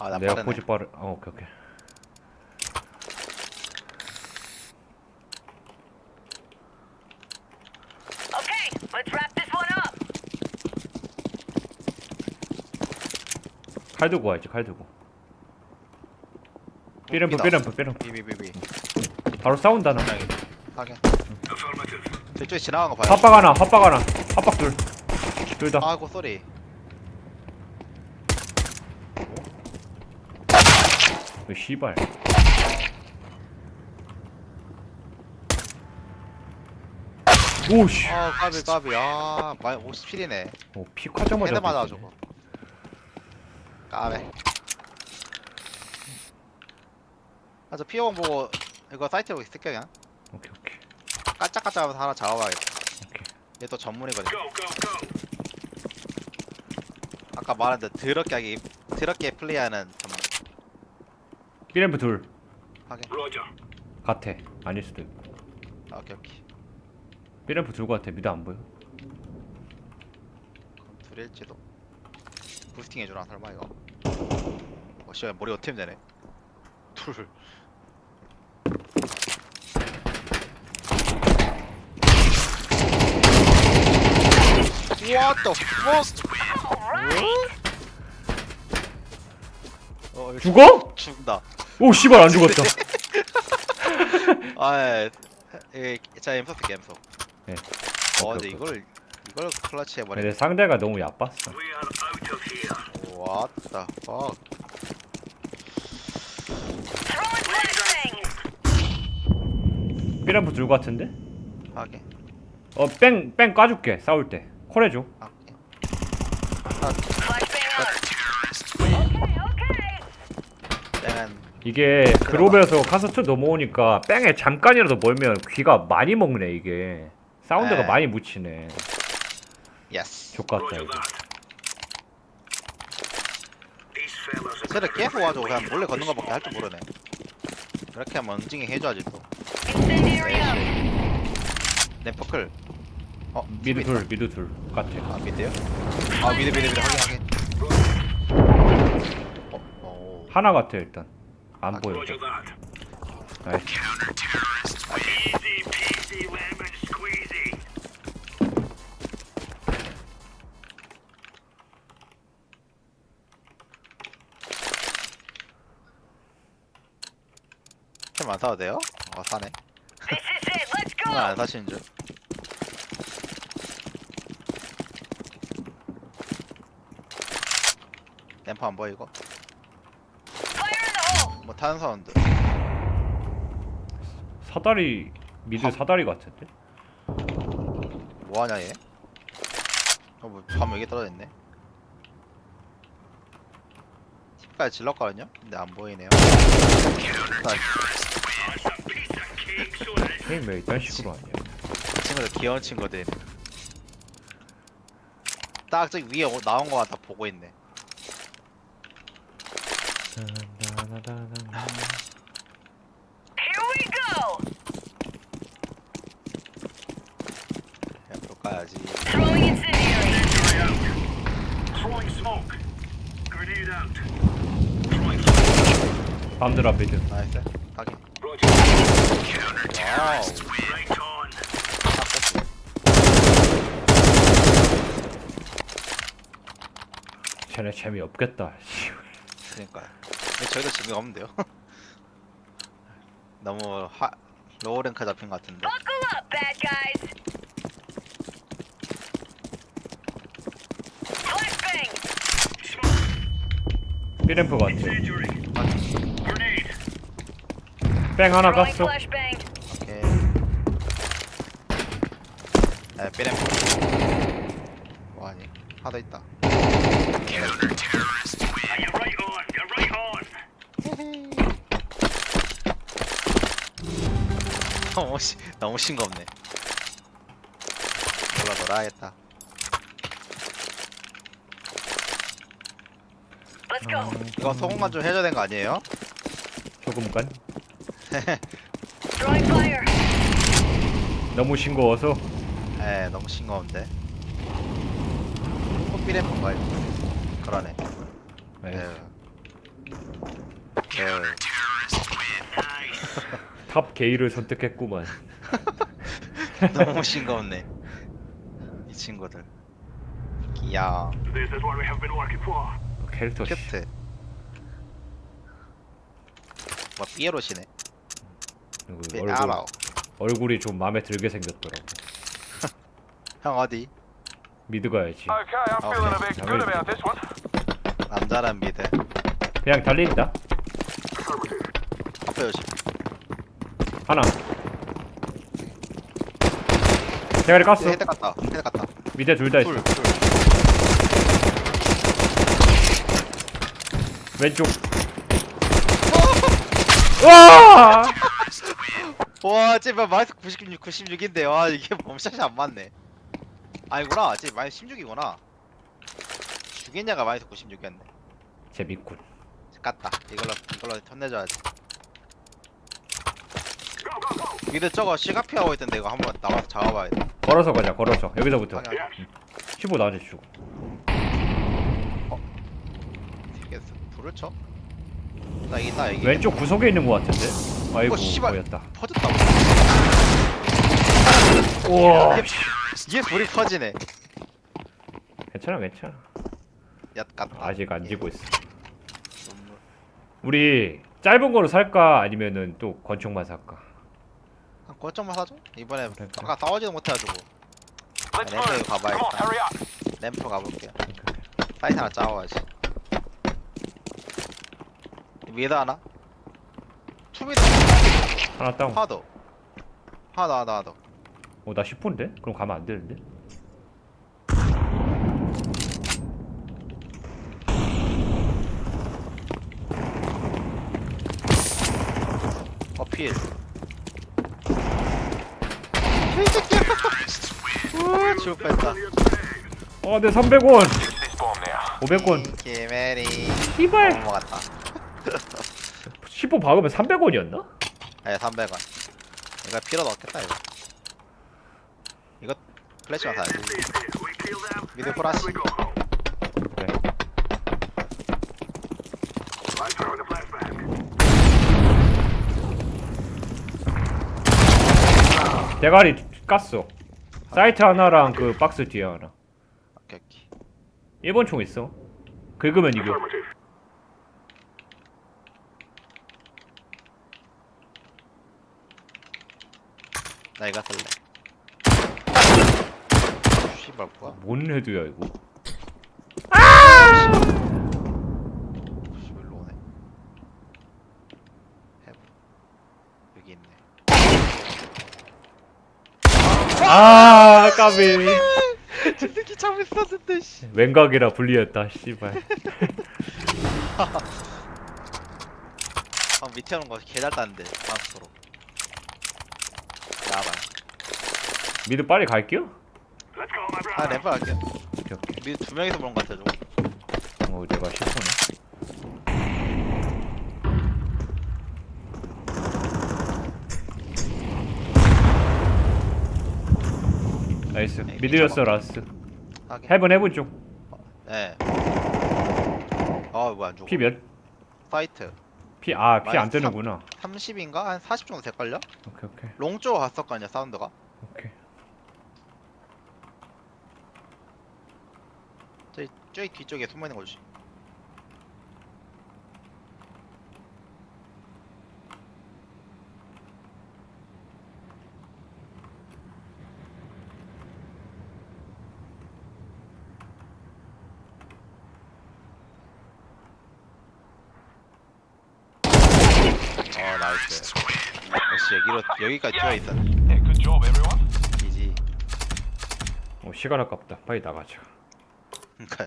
아 나 내가 빠르네 포지 빠르. 어 오케이 오케이. Okay, let's wrap this one up. 칼 들고 와야지 칼 들고. 삐름프 웃기다. 삐름프 삐름프. 비비비비 바로 싸운다 나. 확인 저쪽에 지나간 거 봐요 합박 하나 합박 하나 합박 둘. 둘 다. 아이고 쏘리 그 씨발. 오씨. 아 까비 까비 아 많이 57이네 어, 피 콰자마자. 헤드 맞아 뒤지네. 저거 까비 아저 피어공 보고 이거 사이트 보고 있을게 그냥 오케이 오케이 깔짝깔짝하면서 하나 잡아봐야겠다 오케이. 얘 또 전문이거든 아까 말한 듯 더럽게 하기 더럽게 플레이하는 전문 삐름프 둘. 확인 같아. 아닐 수도 있고. 아, 오케이 오케이 삐름프 둘 같아. 미드 안 보여. 그럼 둘일지도 부스팅 해주나 설마 이거 어 씨발 머리 어떻게 되네 둘 What the fuck? 어, 이거 죽어? 죽는다. 오 씨발 안 죽었다. 아, 예, 자 엠소 쓸게 엠소. 네. 어, 근데. 이걸 이걸 클러치 근데 해버리네. 상대가 너무 야빴어. Throwing flashbang. 삐름프 둘 같은데? 하게. 어뺑뺑 까줄게 싸울 때. 콜해줘. 하게. Flashbang 이게 글로벌에서 카서트 넘어오니까 뺑에 잠깐이라도 멀면 귀가 많이 먹네 이게. 사운드가 에. 많이 묻히네. 예스. 족같다 이거. 쟤를 계속 와줘. 그냥 몰래 걷는 거밖에 할 줄 모르네. 그렇게 하면 응징이 해줘야지 또. Out. 램퍼클. 어, 미드 둘 미드 둘 같아. 아 미드요? 아 미드 미드 미드 확인 확인. 어, 어. 하나 같아 일단. 안 아, 보여. 나이스. 캠 안 사도 돼요? 어 사네. This is it. Let's go. 안 사시는 줄. 램프 안 보이고 Fire in the hole. 뭐 타는 사운드 사다리 미드 사다리 같은데? 뭐하냐 얘? 어뭐 밤 여기 떨어졌네 팁까지 질렀거든요? 근데 안 보이네요 아, 게임 왜 이딴 식으로 하냐? 이 친구들 귀여운 친구들 딱 저기 위에 오- 나온 거 같아 보고 있네 Here we go. 그냥 볼 가야지 Throwing incendiary. Throwing smoke. Grenade out. 밤드랍 미드. 나이스 확인 Roger. 와우 Right on. 쟤네 재미 없겠다. 그러니까요 근데 저희도 재미가 없는데요 너무 하 로우 랭크 잡힌 것 같은데 Buckle up, bad guys. Flashbang. 삐램프 같아. 뺑 하나 Throwing 깠어. flashbang. 오케이 에 삐렘 뭐하니 하나 더 있다 너무 시, 너무 싱겁네 놀라 놀아야겠다 Let's go. 이거 소금만 좀 해줘야 되는 거 아니에요? fire. 너무 싱거워서 에 너무 싱거운데 뽀삐렘 뭔가 그러네 네. 에휴 예. 탑 게이를 선택했구만. 너무 싱거웠네. 이 친구들. 야, This is what we have been working for. 캐릭터 씨. 큐트. 뭐 삐에로시네. 그 네, 얼굴, 알아. 얼굴이 좀 마음에 들게 생겼더라고. 형 어디? 미드 가야지. Okay, I'm Okay, feeling a bit I'm good ready. about this one. 남자란 미드. 그냥 달린다. 앞에 요시. 하나. 대가리 깠어. 헤드 갔다. 헤드 갔다. 밑에 둘 다 있어. 둘, 둘. 왼쪽. 와! 와, 제발 마이너스 96, 96인데 와 이게 멈샷이 안 맞네. 아니구나, 쟤 마이너스 16이구나. 죽겠냐가 마이너스 96이었네. 재밌군. 깠다. 이걸로 이걸로 턴내줘야지. 미드 저거 시가피 하고 있던데 이거 한번 나와서 잡아봐야 돼. 걸어서 가자. 걸어서. 여기서부터. 방향 15 나한테 주고. 튀겠어. 불을 쳐? 나 이나 이게 왼쪽 구석에 있는 것 같은데. 아이고 어, 씨발. 보였다. 퍼졌다. 우와. 이게 불이 퍼지네. 괜찮아 괜찮아. 얏 같다. 아직 안 지고 있어. 우리 짧은 거로 살까 아니면은 또 권총만 살까? 한 거점만 사줘? 이번에 그래, 그래. 아까 싸우지도 못해가지고 Let's 램프 move. 가봐야겠다. On, hurry up. 램프 가볼게요. 사이트 하나 짜와야지. 위에다 하나? 투미다 하나 다운. 더, 하나 더, 하나 더. 어, 나 10호인데? 그럼 가면 안 되는데? 어, 필. 죽을 뻔했다. 어, 내 300원! This bomb now. 500원. 김혜리. 씨발! 넘어갔다. 10호 박으면 300원이었나? 네, 300원. 이거 필요 넣겠다, 이거. 이거 플래시만 사야지. 미드. 그래. Flashbang. 대가리 깠어. 사이트 하나랑 그 박스 뒤에 하나. 오케이, 오케이. 1번 총 있어. 긁으면 이겨. Affirmative. 나 이거 쓸래. 씨발, 뭐야? 뭔 헤드야, 이거? 씨, 일로 오네. 해보. 여기 있네. 아, 까비. 저 새끼 잡을 었는데 씨. 왼각이라 불리했다, 씨발. 아, 밑에 오는 거 개잘 땄는데, 트랜스포로. 야발. 미드 빨리 갈게요? Let's go, my 아, brother. 램프 갈게요. 오케이, 오케이. 미드 두 명이서 보는 거 같아, 저거. 어, 내가 10호네. 나이스. 에이, 미드였어, 라스. 하긴. 헤븐, 헤븐 쪽. 네. 아, 뭐야, 안 죽어. 피 몇? 사이트. 피, 아, 피 안 마이너스 뜨는구나. 30인가? 한 40 정도 될걸요? 오케이, 오케이. 롱 쪽으로 갔었거든요, 사운드가. 오케이. 저기, 저기 뒤쪽에 숨어있는 거지. 어, 나이스. 역시 여기로, 여기까지 뛰어있었네. Yeah, good job, everyone. 이지. 어, 시간 아깝다. 빨리 나가자. 그니까,